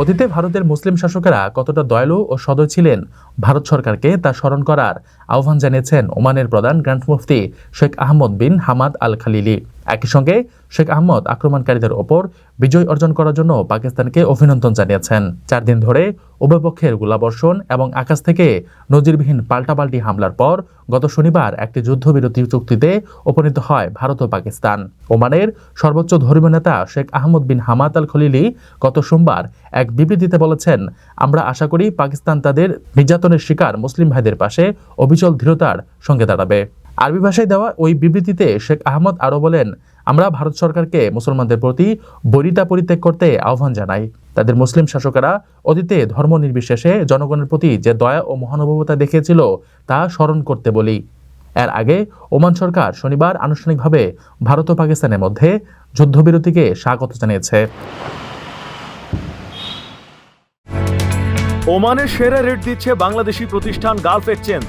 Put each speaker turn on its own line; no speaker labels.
অতীতে ভারতের মুসলিম শাসকেরা কতটা দয়ালু ও সদয় ছিলেন, ভারত সরকারকে তা স্মরণ করার আহ্বান জানিয়েছেন ওমানের প্রধান গ্র্যান্ড মুফতি Sheikh Ahmad bin Hamad al Khalili একই সঙ্গে শেখ আহমদ আক্রমণকারীদের ওপর বিজয় অর্জন করার জন্য পাকিস্তানকে অভিনন্দন জানিয়েছেন। চার দিন ধরে উভয়পক্ষের গোলাবর্ষণ এবং আকাশ থেকে নজিরবিহীন পাল্টাপাল্টি হামলার পর গত শনিবার একটি যুদ্ধবিরতি চুক্তিতে উপনীত হয় ভারত ও পাকিস্তান। ওমানের সর্বোচ্চ ধর্মীয় নেতা Sheikh Ahmed bin Hamad Al Khalili গত সোমবার এক বিবৃতিতে বলেছেন, আমরা আশা করি পাকিস্তান তাদের নির্যাতনের শিকার মুসলিম ভাইদের পাশে অবিচল দৃঢ়তার সঙ্গে দাঁড়াবে। আরবি ভাষায় দেওয়া ওই বিবৃতিতে শেখ আহমদ আরও বলেন, আমরা ভারত সরকারকে মুসলমানদের প্রতি বরিতা পরিত্যাগ করতে আহ্বান জানাই। তাদের মুসলিম শাসকেরা অতীতে ধর্ম নির্বিশেষে জনগণের প্রতি যে দয়া ও মহানুভবতা দেখিয়েছিল, তা স্মরণ করতে বলি। এর আগে ওমান সরকার শনিবার আনুষ্ঠানিকভাবে ভারত ও পাকিস্তানের মধ্যে যুদ্ধবিরতিকে স্বাগত জানিয়েছে।
ওমানের সেরা রেট দিচ্ছে বাংলাদেশি প্রতিষ্ঠান গালফ এক্সচেঞ্জ।